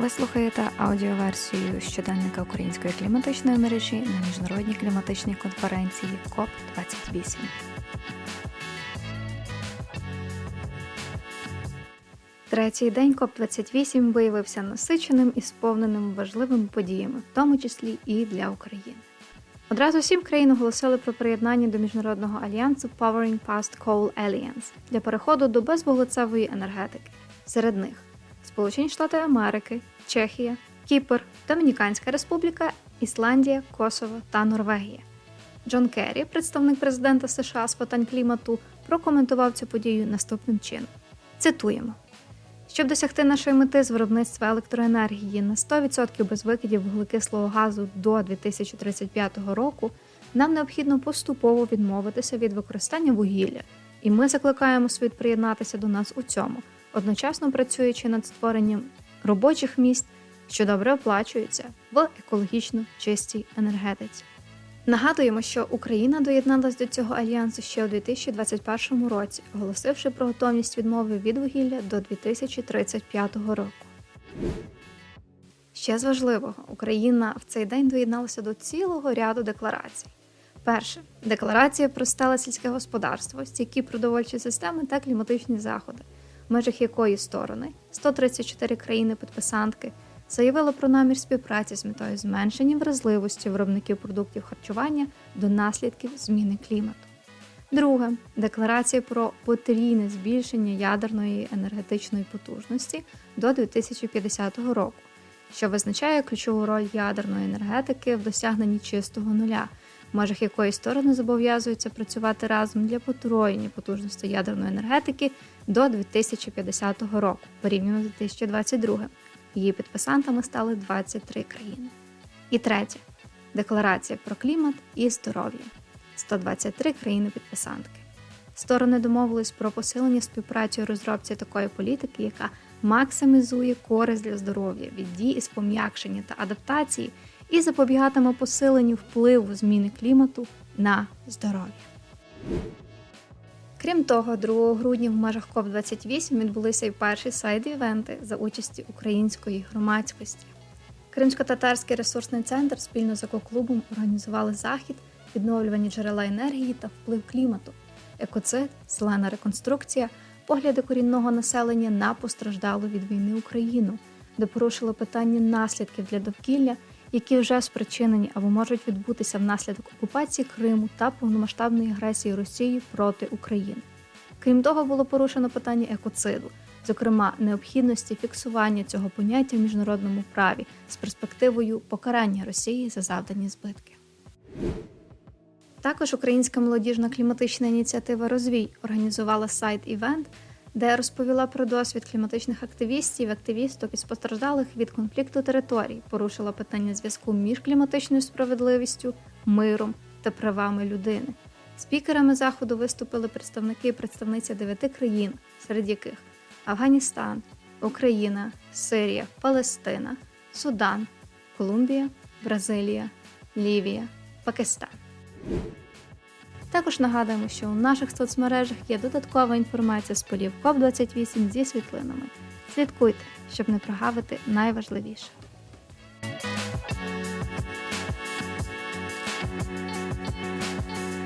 Ви слухаєте аудіоверсію щоденника української кліматичної мережі на міжнародній кліматичній конференції КОП 28 Третій день КОП 28 виявився насиченим і сповненим важливими подіями, в тому числі і для України. Одразу сім країн оголосили про приєднання до міжнародного альянсу Powering Past Coal Alliance для переходу до безвуглецевої енергетики. Серед них Сполучені Штати Америки, Чехія, Кіпр, Домініканська Республіка, Ісландія, Косово та Норвегія. Джон Керрі, представник президента США з питань клімату, прокоментував цю подію наступним чином: цитуємо. Щоб досягти нашої мети з виробництва електроенергії на 100% без викидів вуглекислого газу до 2035 року, нам необхідно поступово відмовитися від використання вугілля, і ми закликаємо світ приєднатися до нас у цьому, одночасно працюючи над створенням робочих місць, що добре оплачуються в екологічно чистій енергетиці. Нагадуємо, що Україна доєдналась до цього альянсу ще у 2021 році, оголосивши про готовність відмови від вугілля до 2035 року. Ще з важливого, Україна в цей день доєдналася до цілого ряду декларацій. Перше декларація про стале сільське господарство, стійкі продовольчі системи та кліматичні заходи, в межах якої сторони 134 країни-підписантки заявило про намір співпраці з метою зменшення вразливості виробників продуктів харчування до наслідків зміни клімату. Друге декларація про потрійне збільшення ядерної енергетичної потужності до 2050 року, що визначає ключову роль ядерної енергетики в досягненні чистого нуля, межах якої сторони зобов'язуються працювати разом для потроєння потужності ядерної енергетики до 2050 року, порівняно з 2022 Її підписантами стали 23 країни. І третє декларація про клімат і здоров'я 123 країни-підписантки. Сторони домовились про посилення співпраці у розробці такої політики, яка максимізує користь для здоров'я від дій із пом'якшення та адаптації і запобігатиме посиленню впливу зміни клімату на здоров'я. Крім того, 2 грудня в межах КОП-28 відбулися й перші сайд-івенти за участі української громадськості. Кримсько-татарський ресурсний центр спільно з екоклубом організували захід відновлювані джерела енергії та вплив клімату, екоцид, зелена реконструкція, погляди корінного населення на постраждалу від війни Україну, де порушило питання наслідків для довкілля, які вже спричинені або можуть відбутися внаслідок окупації Криму та повномасштабної агресії Росії проти України. Крім того, було порушено питання екоциду, зокрема необхідності фіксування цього поняття в міжнародному праві з перспективою покарання Росії за завдані збитки. Також Українська молодіжна кліматична ініціатива Розвій організувала сайт-івент, де розповіла про досвід кліматичних активістів, активісток і постраждалих від конфлікту територій, порушила питання зв'язку між кліматичною справедливістю, миром та правами людини. Спікерами заходу виступили представники і представниці дев'яти країн, серед яких Афганістан, Україна, Сирія, Палестина, Судан, Колумбія, Бразилія, Лівія, Пакистан. Також нагадуємо, що у наших соцмережах є додаткова інформація з полів КОП28 зі світлинами. Слідкуйте, щоб не прогавити найважливіше. Thank you.